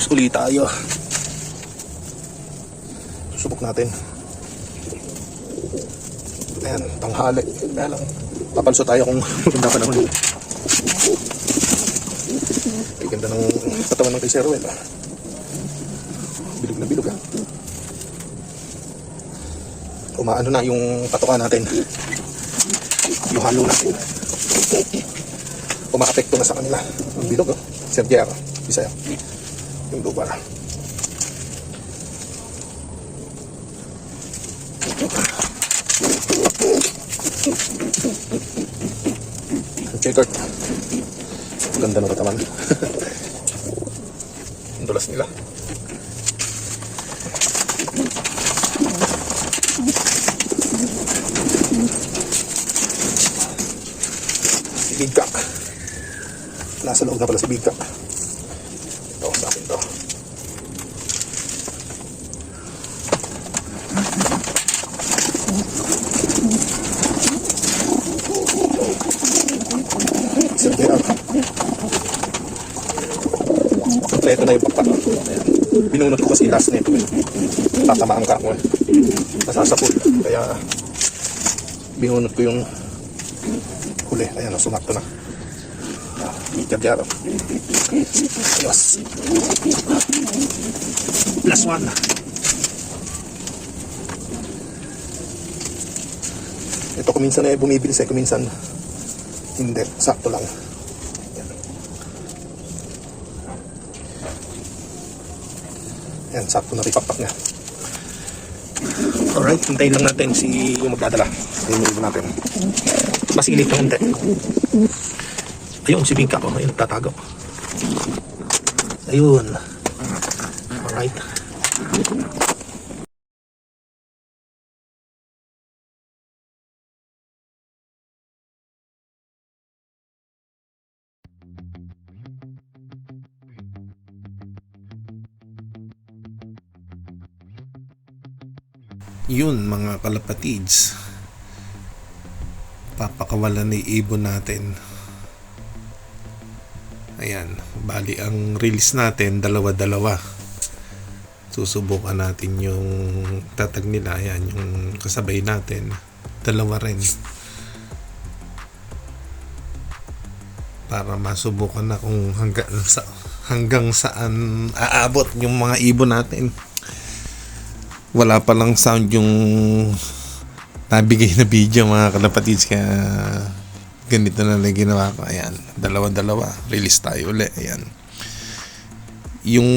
dogs ulit tayo. Subok natin. Ayan, tanghali. Kaya lang, papalso tayo kung maganda pa naman. Ay, ganda ng katawan ng kay Sir Ruel. ah. Bilog na bilog ah. Umaano na yung patukan natin. Yung halo natin. Umaapekto na sa kanila. Ang bilog oh. Sir Jer, isa yun. Yung lubar. Check out. Ganda ng katawan. Ang dulas nila. Si Big Cock. Nasa loob na pala si Big Cock. Ito, sa akin to. Sir Gerald. Kompleto na yung pakpak. Ayan. Ko kasi last eh. Tatamaan ka ako eh. Masasapul. Kaya binunot ko yung huli. Ayan, sumakto na. Jabyaro. Ayos. Plus one. Ito kuminsan eh bumibili sa kuminsan hindi, sakto lang. Yan, sakto na ripapak niya. Alright, hintayin lang natin si yung magdadala. Ayun yung natin. Masilip na hindi. Ayun, si Bingka ko. Ayun, tatago. Ayun. Alright. Yun mga kalapatids. Papakawalan ni ibon natin. Ayan, bali ang release natin dalawa-dalawa. Susubukan natin yung tatag nila, ayan, yung kasabay natin. Dalawa rin. Para masubukan na kung hanggang sa hanggang saan aabot yung mga ibon natin wala pa lang sound yung nabigay na video mga kalapatids. Kaya ganito na lang ginawa ko. Ayan dalawa dalawa release tayo uli. Ayan. Yung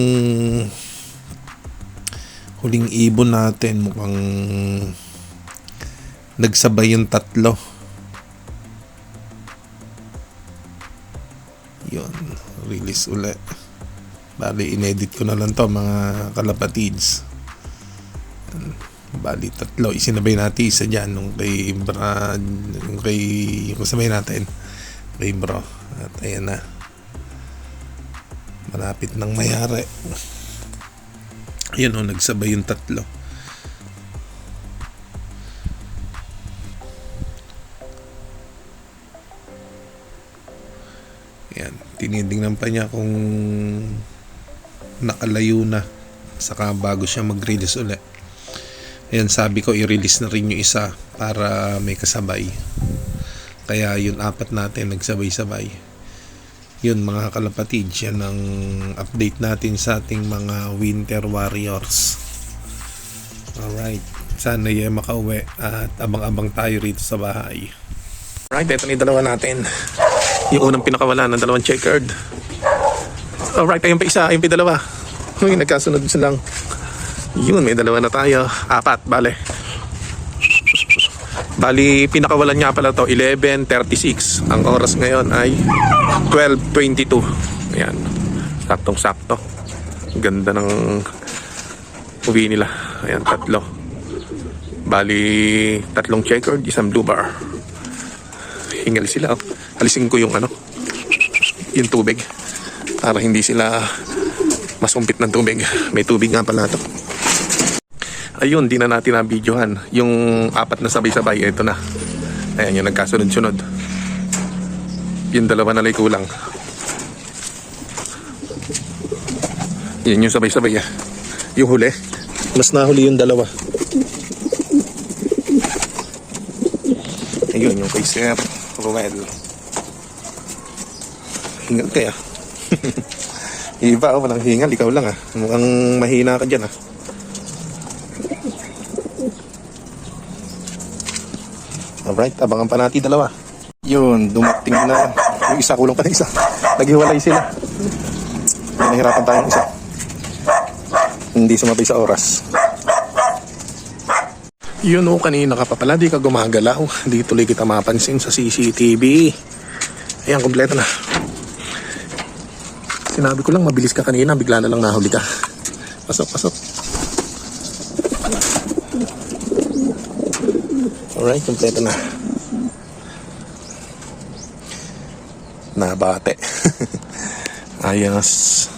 huling ibon natin mukhang nagsabay yung tatlo. Yun release uli. Bali inedit ko na lang to mga kalapatids bali tatlo. Isinabay natin isa dyan nung kay Brad yung kay kasabay natin. Kay bro. At ayan na. Malapit nang mayari. Ayun o nagsabay yung tatlo. Yan tinitingnan pa niya kung nakalayo na. Saka bago siya mag-release ulit Ayan, sabi ko i-release na rin yung isa para may kasabay. Kaya yun apat natin nagsabay-sabay. Yun mga kalapatid, yan ang update natin sa ating mga Winter Warriors. Alright, sana yung makauwi at abang-abang tayo rito sa bahay. Alright, ito na yung dalawa natin. Yung unang pinakawala ng dalawang checkered. Alright, ayun pa isa, ayun pa dalawa. Uy, nagkasunod silang. Yun, may dalawa na tayo. Apat, bale. Bali, pinakawalan niya pala to 11.36. Ang oras ngayon ay 12.22. Ayan. Saktong-sakto. Ganda ng uwi nila. Ayan, tatlo. Bali, tatlong checkered, isang blue bar. Hingal sila. Oh. Alisin ko yung ano, yung tubig. Para hindi sila masumpit ng tubig. May tubig nga pala to. Ayun, di na natin na-videohan. Yung apat na sabay-sabay, ito na. Ayan, yung nagkasunod-sunod. Yung dalawa na lang kulang. Yan yung sabay-sabay ah. Yung huli. Mas nahuli yung dalawa. Ayun, yung kay Sir Ruel. Hingal kaya. Iba, oh, walang hingal. Ikaw lang ah. Mukhang mahina ka dyan ah. Alright, abangan pa natin dalawa. Yun, dumating na. Yung isa, kulang pa na isa. Naghiwalay sila. Nahirapan tayong isa. Hindi sumabay sa oras. Yun o, kanina ka pa pala, di ka gumagalaw. Di tuloy kita mapansin sa CCTV. Ayan, kompleto na. Sinabi ko lang, mabilis ka kanina, bigla na lang nahuli ka. Pasok, pasok. Alright, kompleto na. Nabate. Ayos.